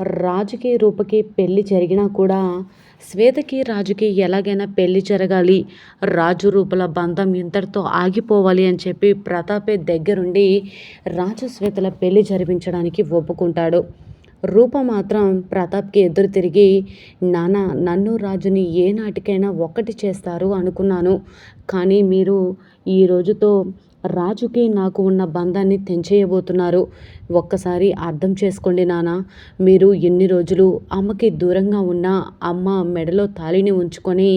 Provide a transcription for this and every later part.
రాజుకి రూపకి పెళ్ళి జరిగినా కూడా శ్వేతకి రాజుకి ఎలాగైనా పెళ్ళి జరగాలి. రాజు రూపల బంధం ఇంతటితో ఆగిపోవాలి అని చెప్పి ప్రతాపే దగ్గరుండి రాజు శ్వేతల పెళ్ళి జరిపించడానికి ఒప్పుకుంటాడు. రూప మాత్రం ప్రతాప్కి ఎదురు తిరిగి నాన్న నన్ను రాజుని ఏ నాటికైనా ఒక్కటి చేస్తారు అనుకున్నాను. కానీ మీరు ఈ రోజుతో రాజుకి నాకు ఉన్న బంధాన్ని తెంచేయబోతున్నారు. ఒక్కసారి అర్థం చేసుకోండి నాన్న మీరు ఎన్ని రోజులు అమ్మకి దూరంగా ఉన్న అమ్మ మెడలో తాళిని ఉంచుకొని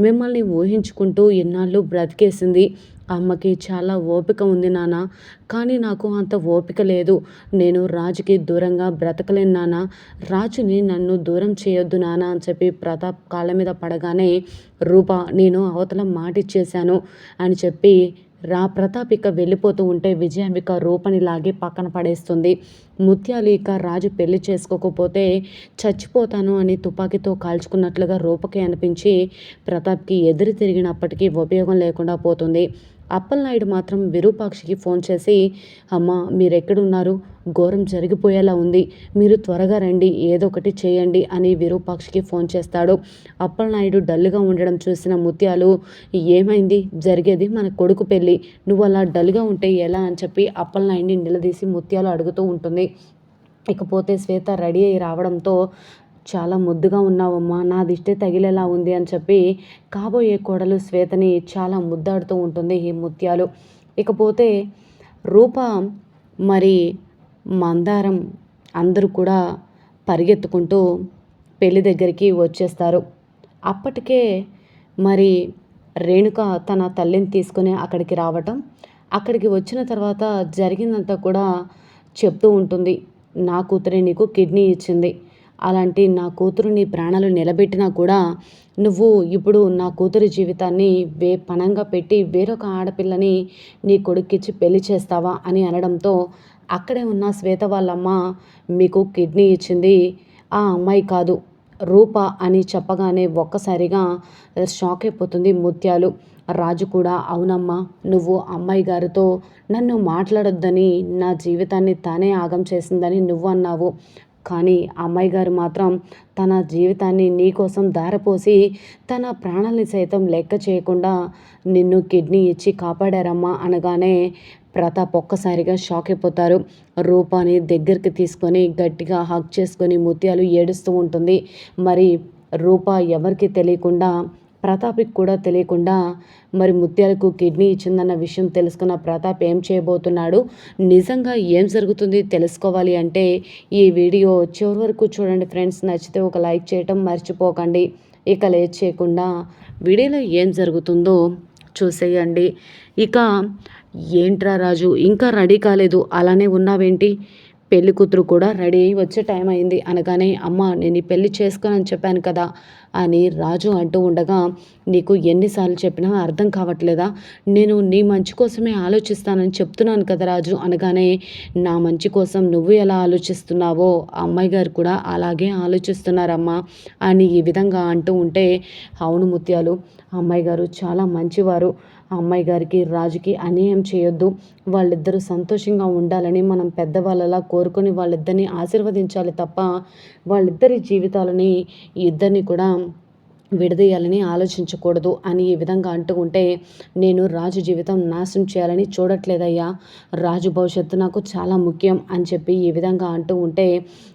మిమ్మల్ని ఊహించుకుంటూ ఎన్నాళ్ళు బ్రతికేసింది. అమ్మకి చాలా ఓపిక ఉంది నాన్న కానీ నాకు అంత ఓపిక లేదు. నేను రాజుకి దూరంగా బ్రతకలేను నాన్న రాజుని నన్ను దూరం చేయొద్దు నాన్న అని చెప్పి ప్రతాప్ కాళ్ళ మీద పడగానే రూప నేను అవతల మాటిచ్చేశాను అని చెప్పి రా ప్రతాప్ ఇక వెళ్ళిపోతూ ఉంటే విజయాంబిక రూపని లాగి పక్కన పడేస్తుంది. ముత్యాలు ఇక రాజు పెళ్ళి చేసుకోకపోతే చచ్చిపోతాను అని తుపాకీతో కాల్చుకున్నట్లుగా రూపకి అనిపించి ప్రతాప్కి ఎదురు తిరిగినప్పటికీ ఉపయోగం లేకుండా పోతుంది. అప్పలనాయుడు మాత్రం విరూపాక్షికి ఫోన్ చేసి అమ్మ మీరెక్కడున్నారు? ఘోరం జరిగిపోయేలా ఉంది. మీరు త్వరగా రండి ఏదో ఒకటి చేయండి అని విరూపాక్షికి ఫోన్ చేస్తాడు. అప్పలనాయుడు డల్గా ఉండడం చూసిన ముత్యాలు ఏమైంది? జరిగేది మన కొడుకు పెళ్ళి. నువ్వు అలా డల్గా ఉంటే ఎలా? అని చెప్పి అప్పలనాయుడిని నిలదీసి ముత్యాలు అడుగుతూ ఉంటుంది. ఇకపోతే శ్వేత రెడీ అయి రావడంతో చాలా ముద్దుగా ఉన్నావమ్మా నా దిష్టే తగిలేలా ఉంది అని చెప్పి కాబోయే కోడలు శ్వేతని చాలా ముద్దాడుతూ ఉంటుంది ఈ ముత్యాలు. ఇకపోతే రూప మరి మందారం అందరూ కూడా పరిగెత్తుకుంటూ పెళ్ళి దగ్గరికి వచ్చేస్తారు. అప్పటికే మరి రేణుక తన తల్లిని తీసుకుని అక్కడికి రావటం అక్కడికి వచ్చిన తర్వాత జరిగిందంతా కూడా చెప్తూ ఉంటుంది. నా కూతురే నీకు కిడ్నీ ఇచ్చింది. అలాంటి నా కూతురు నీ ప్రాణాలు నిలబెట్టినా కూడా నువ్వు ఇప్పుడు నా కూతురి జీవితాన్ని వే పణంగా పెట్టి వేరొక ఆడపిల్లని నీ కొడుక్కిచ్చి పెళ్ళి చేస్తావా అని అనడంతో అక్కడే ఉన్న శ్వేత వాళ్ళమ్మ మీకు కిడ్నీ ఇచ్చింది. ఆ అమ్మాయి కాదు రూప అని చెప్పగానే ఒక్కసారిగా షాక్ అయిపోతుంది ముత్యాలు. రాజు కూడా అవునమ్మా నువ్వు అమ్మాయి గారితో నన్ను మాట్లాడొద్దని నా జీవితాన్ని తానే ఆగం చేసిందని నువ్వు అన్నావు. కానీ అమ్మాయి గారు మాత్రం తన జీవితాన్ని నీకోసం దారపోసి తన ప్రాణాలని సైతం లెక్క చేయకుండా నిన్ను కిడ్నీ ఇచ్చి కాపాడారమ్మా అనగానే ప్రతాప్ ఒక్కసారిగా షాక్ అయిపోతారు. రూపాని దగ్గరికి తీసుకొని గట్టిగా హక్ చేసుకొని ముత్యాలు ఏడుస్తూ ఉంటుంది. మరి రూప ఎవరికి తెలియకుండా ప్రతాప్కి కూడా తెలియకుండా మరి ముత్యాలకు కిడ్నీ ఇచ్చిందన్న విషయం తెలుసుకున్న ప్రతాప్ ఏం చేయబోతున్నాడు? నిజంగా ఏం జరుగుతుంది తెలుసుకోవాలి అంటే ఈ వీడియో చివరి వరకు చూడండి ఫ్రెండ్స్. నచ్చితే ఒక లైక్ చేయటం మర్చిపోకండి. ఇక లేట్ చేయకుండా వీడియోలో ఏం జరుగుతుందో చూసేయండి. ఇక ఏంట్రా రాజు ఇంకా రెడీ కాలేదు. అలానే ఉన్నావేంటి? పెళ్ళి కూతురు కూడా రెడీ అయ్యి వచ్చే టైం అయింది. అనగానే అమ్మ నేను ఈ పెళ్ళి చేసుకోనని చెప్పాను కదా అని రాజు అంటూ ఉండగా నీకు ఎన్నిసార్లు చెప్పినా అర్థం కావట్లేదా? నేను నీ మంచి కోసమే ఆలోచిస్తానని చెప్తున్నాను కదా రాజు అనగానే నా మంచి కోసం నువ్వు ఎలా ఆలోచిస్తున్నావో అమ్మాయి గారు కూడా అలాగే ఆలోచిస్తున్నారమ్మా అని ఈ విధంగా అంటూ ఉంటే అవును ముత్యాలు అమ్మాయి గారు చాలా మంచివారు. ఆ అమ్మాయి గారికి రాజుకి అన్యాయం చేయొద్దు. వాళ్ళిద్దరూ సంతోషంగా ఉండాలని మనం పెద్దవాళ్ళలా కోరుకొని వాళ్ళిద్దరిని ఆశీర్వదించాలి తప్ప వాళ్ళిద్దరి జీవితాలని ఇద్దరిని కూడా విడదీయాలని ఆలోచించకూడదు అని ఈ విధంగా అంటూ ఉంటే నేను రాజు జీవితం నాశనం చేయాలని చూడట్లేదయ్యా. రాజు భవిష్యత్తు నాకు చాలా ముఖ్యం అని చెప్పి ఈ విధంగా అంటూ ఉంటే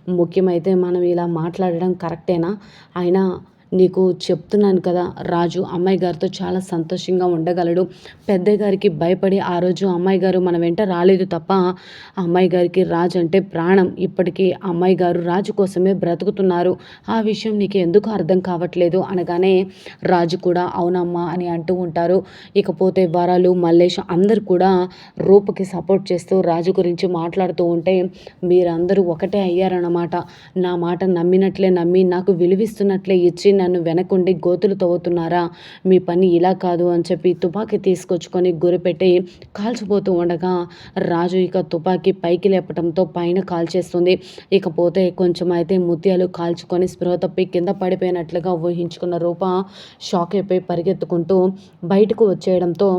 ముఖ్యమైతే మనం ఇలా మాట్లాడడం కరెక్టేనా? అయినా నీకు చెప్తున్నాను కదా రాజు అమ్మాయి గారితో చాలా సంతోషంగా ఉండగలడు. పెద్దయ్య గారికి భయపడి ఆ రోజు అమ్మాయి గారు మన వెంట రాలేదు తప్ప అమ్మాయి గారికి రాజు అంటే ప్రాణం. ఇప్పటికీ అమ్మాయి గారు రాజు కోసమే బ్రతుకుతున్నారు. ఆ విషయం నీకు ఎందుకు అర్థం కావట్లేదు? అనగానే రాజు కూడా అవునమ్మా అని అంటూ ఉంటారు. ఇకపోతే వరాలు మల్లేష్ అందరు కూడా రూపకి సపోర్ట్ చేస్తూ రాజు గురించి మాట్లాడుతూ ఉంటే మీరందరూ ఒకటే అయ్యారన్నమాట. నా మాట నమ్మినట్లే నమ్మి నాకు విలువిస్తున్నట్లే ఇచ్చి నన్ను వెనకుండి గోతులు తవ్వుతున్నారా? మీ పని ఇలా కాదు అని చెప్పి తుపాకీ తీసుకొచ్చుకొని గురిపెట్టి కాల్చిపోతూ ఉండగా రాజు ఇక తుపాకీ పైకి లేపడంతో పైన కాల్చేస్తుంది. ఇకపోతే కొంచెం అయితే ముత్యాలు కాల్చుకొని స్పృహ తప్పి కింద పడిపోయినట్లుగా ఊహించుకున్న రూప షాక్ అయిపోయి పరిగెత్తుకుంటూ బయటకు వచ్చేయడంతో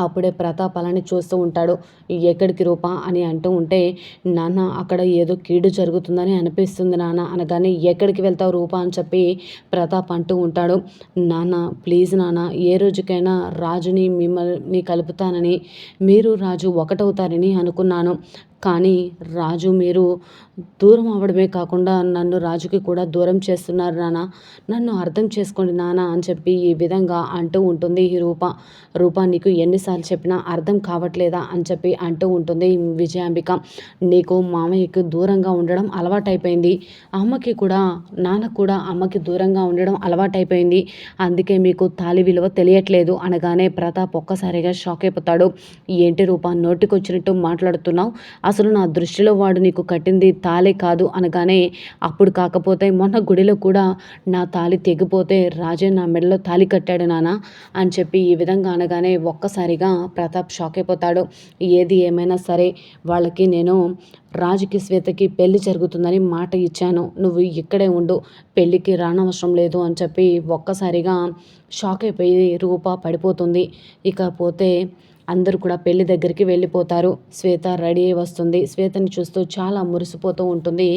అప్పుడే ప్రతాప్ అలానే చూస్తూ ఉంటాడు. ఎక్కడికి రూపా? అని అంటూ ఉంటే నాన్న అక్కడ ఏదో కీడు జరుగుతుందని అనిపిస్తుంది నాన్న అనగానే ఎక్కడికి వెళ్తావు రూపా? అని చెప్పి ప్రతాప్ అంటూ ఉంటాడు. నాన్న ప్లీజ్ నాన్న ఏ రోజుకైనా రాజుని మిమ్మల్ని కలుపుతానని మీరు రాజు ఒకటవుతారని అనుకున్నాను. కానీ రాజు మీరు దూరం అవ్వడమే కాకుండా నన్ను రాజుకి కూడా దూరం చేస్తున్నారు నాన్న నన్ను అర్థం చేసుకోండి నాన్న అని చెప్పి ఈ విధంగా అంటూ ఉంటుంది ఈ రూప. రూప నీకు ఎన్నిసార్లు చెప్పినా అర్థం కావట్లేదా అని చెప్పి అంటూ ఉంటుంది విజయాంబిక. నీకు మామయ్యకు దూరంగా ఉండడం అలవాటైపోయింది. అమ్మకి కూడా నాన్న కూడా అమ్మకి దూరంగా ఉండడం అలవాటైపోయింది. అందుకే మీకు తాలి విలువ తెలియట్లేదు అనగానే ప్రతాప్ ఒక్కసారిగా షాక్ అయిపోతాడు. ఏంటి రూప నోటికొచ్చినట్టు మాట్లాడుతున్నావు? అసలు నా దృష్టిలో వాడు నీకు కట్టింది తాళి కాదు అనగానే అప్పుడు కాకపోతే మొన్న గుడిలో కూడా నా తాళి తెగిపోతే రాజే నా మెడలో తాళి కట్టాడు నాన్న అని చెప్పి ఈ విధంగా అనగానే ఒక్కసారిగా ప్రతాప్ షాక్ అయిపోతాడు. ఏది ఏమైనా సరే వాళ్ళకి నేను రాజుకి శ్వేతకి పెళ్ళి జరుగుతుందని మాట ఇచ్చాను. నువ్వు ఇక్కడే ఉండు పెళ్ళికి రానవసరం లేదు అని చెప్పి ఒక్కసారిగా షాక్ అయిపోయి రూప పడిపోతుంది. ఇకపోతే అందరూ కూడా పెళ్ళి దగ్గరికి వెళ్ళిపోతారు. శ్వేత రెడీ అయి వస్తుంది. శ్వేతని చూస్తూ చాలా మురిసిపోతూ ఉంటుంది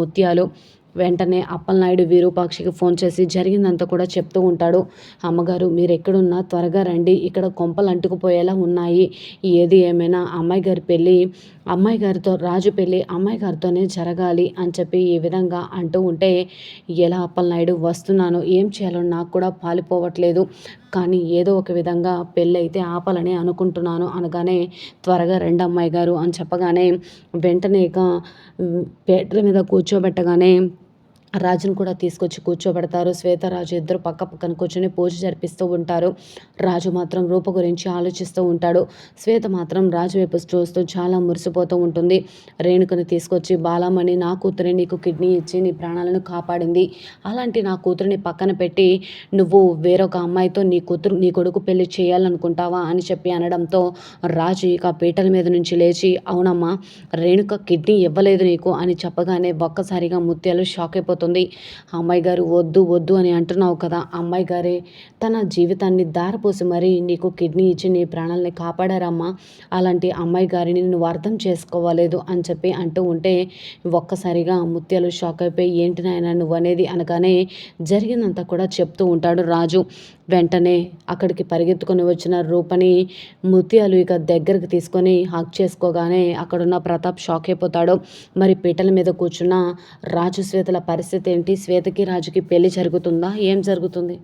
ముత్యాలు. వెంటనే అప్పలనాయుడు విరూపాక్షికి ఫోన్ చేసి జరిగిందంతా కూడా చెప్తూ ఉంటాడు. అమ్మగారు మీరు ఎక్కడున్నా త్వరగా రండి. ఇక్కడ కొంపలు అంటుకుపోయేలా ఉన్నాయి. ఏది ఏమైనా అమ్మాయి గారి పెళ్ళి అమ్మాయి గారితో రాజు పెళ్ళి అమ్మాయి గారితోనే జరగాలి అని చెప్పి ఈ విధంగా అంటూ ఉంటే ఎలా అప్పలనాయుడు వస్తున్నాను. ఏం చేయాలో నాకు కూడా పాలిపోవట్లేదు. కానీ ఏదో ఒక విధంగా పెళ్ళైతే ఆపాలని అనుకుంటున్నాను అనగానే త్వరగా రెండు అమ్మాయి గారు అని చెప్పగానే వెంటనే ఇక పేటల మీద కూర్చోబెట్టగానే రాజును కూడా తీసుకొచ్చి కూర్చోబెడతారు. శ్వేతరాజు ఇద్దరు పక్క పక్కన కూర్చొని పూజ జరిపిస్తూ ఉంటారు. రాజు మాత్రం రూప గురించి ఆలోచిస్తూ ఉంటాడు. శ్వేత మాత్రం రాజు వైపు చూస్తూ చాలా మురిసిపోతూ ఉంటుంది. రేణుకను తీసుకొచ్చి బాలమణి నా కూతురి నీకు కిడ్నీ ఇచ్చి నీ ప్రాణాలను కాపాడింది. అలాంటి నా కూతురిని పక్కన పెట్టి నువ్వు వేరొక అమ్మాయితో నీ కూతురు నీ కొడుకు పెళ్ళి చేయాలనుకుంటావా? అని చెప్పి అనడంతో రాజు ఇక పీటల మీద నుంచి లేచి అవునమ్మా రేణుక కిడ్నీ ఇవ్వలేదు నీకు అని చెప్పగానే ఒక్కసారిగా ముత్యాలు షాక్ అయిపోతుంది అవుతుంది అమ్మాయి గారు వద్దు వద్దు అని అంటున్నావు కదా అమ్మాయి గారే తన జీవితాన్ని దారపోసి మరీ నీకు కిడ్నీ ఇచ్చి నీ ప్రాణాలని కాపాడారమ్మా. అలాంటి అమ్మాయి గారిని నువ్వు అర్థం చేసుకోవాలేదు అని చెప్పి అంటూ ఉంటే ఒక్కసారిగా ముత్యాలు షాక్ అయిపోయి ఏంటి నాయన నువ్వు అనేది అనగానే జరిగిందంతా కూడా చెప్తూ ఉంటాడు రాజు. వెంటనే అక్కడికి పరిగెత్తుకొని వచ్చిన రూపని ముత్యాలు ఇక దగ్గరకు తీసుకొని హక్ చేసుకోగానే అక్కడున్న ప్రతాప్ షాక్ అయిపోతాడు. మరి పీటల మీద కూర్చున్న రాజు శ్వేతల పరిస్థితి ఏంటి? శ్వేతకి రాజుకి పెళ్ళి జరుగుతుందా? ఏం జరుగుతుంది?